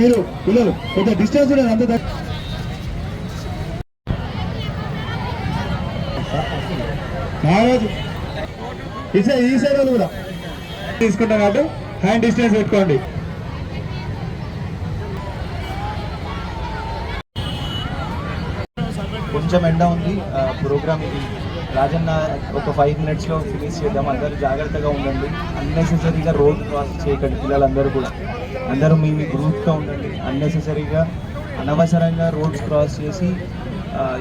మీరు పిల్లలు కొంత డిస్టెన్స్ ఉండదు అంత మహారాజు ఈ సైడ్ ఈ సైడ్ వాళ్ళు కూడా. తీసుకుంటాం కాబట్టి హ్యాండ్ డిస్టెన్స్ పెట్టుకోండి. కొంచెం ఎండ ఉంది ప్రోగ్రామ్ ఇది. రాజన్న ఒక ఫైవ్ మినిట్స్లో ఫినిష్ చేద్దాం. అందరూ జాగ్రత్తగా ఉండండి. అన్నెసెసరీగా రోడ్ క్రాస్ చేయకండి పిల్లలందరూ కూడా. అందరూ మీ మీ గ్రూప్గా ఉండండి. అన్నెసెసరీగా అనవసరంగా రోడ్స్ క్రాస్ చేసి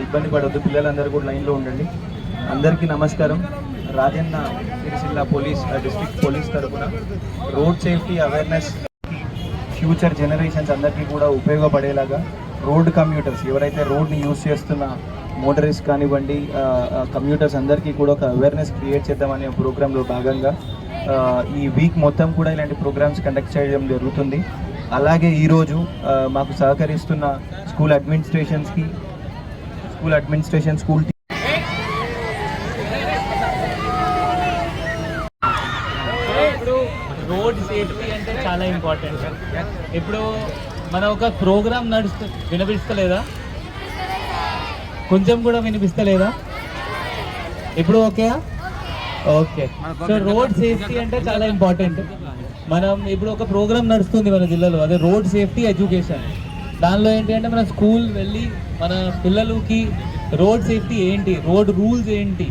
ఇబ్బంది పడవద్దు పిల్లలందరూ కూడా లైన్లో ఉండండి. అందరికీ నమస్కారం. Rajanna Sircilla police district police తరఫున road safety awareness future generations అందరికీ కూడా ఉపయోగపడేలాగా రోడ్ కమ్యూటర్స్ ఎవరైతే రోడ్ని యూస్ చేస్తున్న మోటరిస్ట్ కానివ్వండి కమ్యూటర్స్ అందరికీ కూడా ఒక అవేర్నెస్ క్రియేట్ చేద్దామనే ప్రోగ్రాంలో భాగంగా ఈ వీక్ మొత్తం కూడా ఇలాంటి ప్రోగ్రామ్స్ కండక్ట్ చేయడం జరుగుతుంది. అలాగే ఈరోజు మాకు సహకరిస్తున్న school అడ్మినిస్ట్రేషన్స్కి school administration school road safety అంటే చాలా ఇంపార్టెంట్ ఇప్పుడు మన ఒక ప్రోగ్రామ్ నడుస్తు వినిపిస్తలేదా కొంచెం కూడా వినిపిస్తలేదా? ఇప్పుడు okay? Okay. So road safety అంటే చాలా ఇంపార్టెంట్. మనం ఇప్పుడు ఒక ప్రోగ్రామ్ నడుస్తుంది మన జిల్లాలో. అదే రోడ్ సేఫ్టీ ఎడ్యుకేషన్. దానిలో ఏంటి అంటే మన స్కూల్ వెళ్ళి మన పిల్లలకి రోడ్ సేఫ్టీ ఏంటి? రోడ్ రూల్స్ ఏంటి?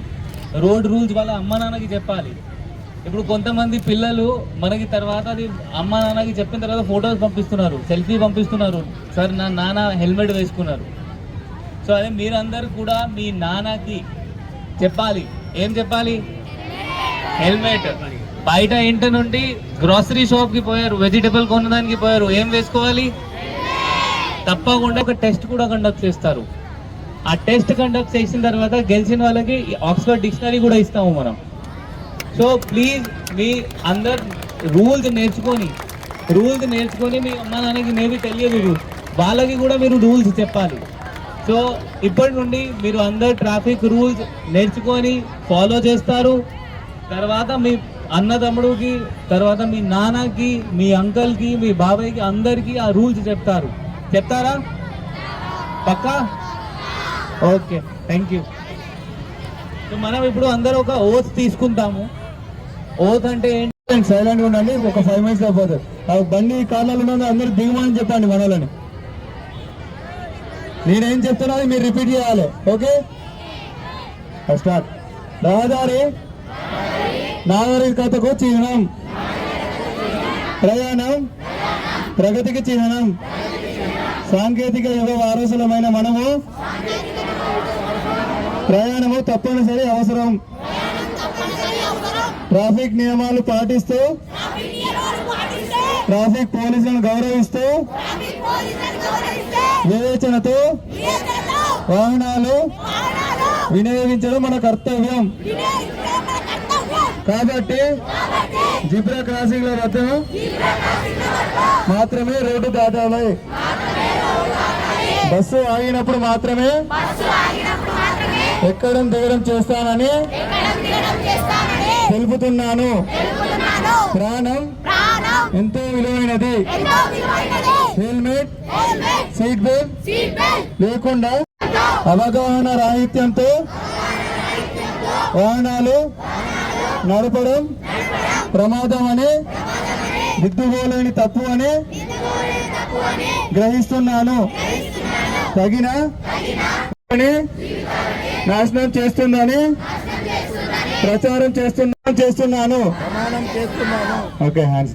రోడ్ రూల్స్ వాళ్ళ అమ్మ నాన్నకి చెప్పాలి. ఇప్పుడు కొంతమంది పిల్లలు మనకి తర్వాత అది అమ్మ నాన్నకి చెప్పిన తర్వాత ఫొటోస్ పంపిస్తున్నారు సెల్ఫీ పంపిస్తున్నారు. సార్ నా నాన్న హెల్మెట్ వేసుకున్నారు. సో అదే మీరందరూ కూడా మీ నాన్నకి చెప్పాలి. ఏం చెప్పాలి? హెల్మెట్. బయట ఇంటి నుండి గ్రాసరీ షాప్కి పోయారు వెజిటేబుల్ కొనడానికి పోయారు. ఏం వేసుకోవాలి? తప్పకుండా ఒక టెస్ట్ కూడా కండక్ట్ చేస్తారు. ఆ టెస్ట్ కండక్ట్ చేసిన తర్వాత గెలిచిన వాళ్ళకి ఆక్స్ఫర్డ్ డిక్షనరీ కూడా ఇస్తాము మనం. సో ప్లీజ్ మీ అందరు రూల్స్ నేర్చుకొని రూల్స్ నేర్చుకొని మీ అమ్మ నాన్నకి మేబీ తెలియదు. వాళ్ళకి కూడా మీరు రూల్స్ చెప్పాలి. సో ఇప్పటి నుండి మీరు అందరు ట్రాఫిక్ రూల్స్ నేర్చుకొని ఫాలో చేస్తారు. తర్వాత మీ అన్నదమ్ముడికి తర్వాత మీ నాన్నకి మీ అంకల్కి మీ బాబాయ్కి అందరికీ ఆ రూల్స్ చెప్తారు. చెప్తారా? పక్కా? Okay thank you. సో మనం ఇప్పుడు అందరూ ఒక ఓత్ తీసుకుంటాము. ఓత్ అంటే ఏంటి? సైలెంట్ ఉండండి ఒక ఫైవ్ మినిట్స్ అయిపోతుంది బండి కారణాలు ఉన్నది అందరూ దిగమని చెప్పండి మనలని నేనేం చెప్తున్నాను మీరు రిపీట్ చేయాలి ఓకే? స్టార్ట్. రహదారి నాగరికతకు చిహ్నం. ప్రయాణం ప్రగతికి చిహ్నం. సాంకేతిక యుగ వారసులమైన మనము ప్రయాణము తప్పనిసరి అవసరం. ట్రాఫిక్ నియమాలు పాటిస్తూ ట్రాఫిక్ పోలీసులను గౌరవిస్తూ వివేచనతో వాహనాలు వినియోగించడం మన కర్తవ్యం. కాబట్టి జిబ్రా క్రాసింగ్ల వద్ద మాత్రమే రోడ్డు దాటాలి. బస్సు ఆగినప్పుడు మాత్రమే ఎక్కడం దిగడం చేస్తానని తెలుపుతున్నాను. ప్రాణం ఎంతో విలువైనది. హెల్మెట్. Seat belt. లేకుండా అవగాహన రాహిత్యంతో వాహనాలు నడపడం ప్రమాదం అని దిద్దుకోలేని తప్పు అని గ్రహిస్తున్నాను. తగిన అని నాశనం చేస్తుందని ప్రచారం చేస్తున్నా చేస్తున్నాను. Okay hands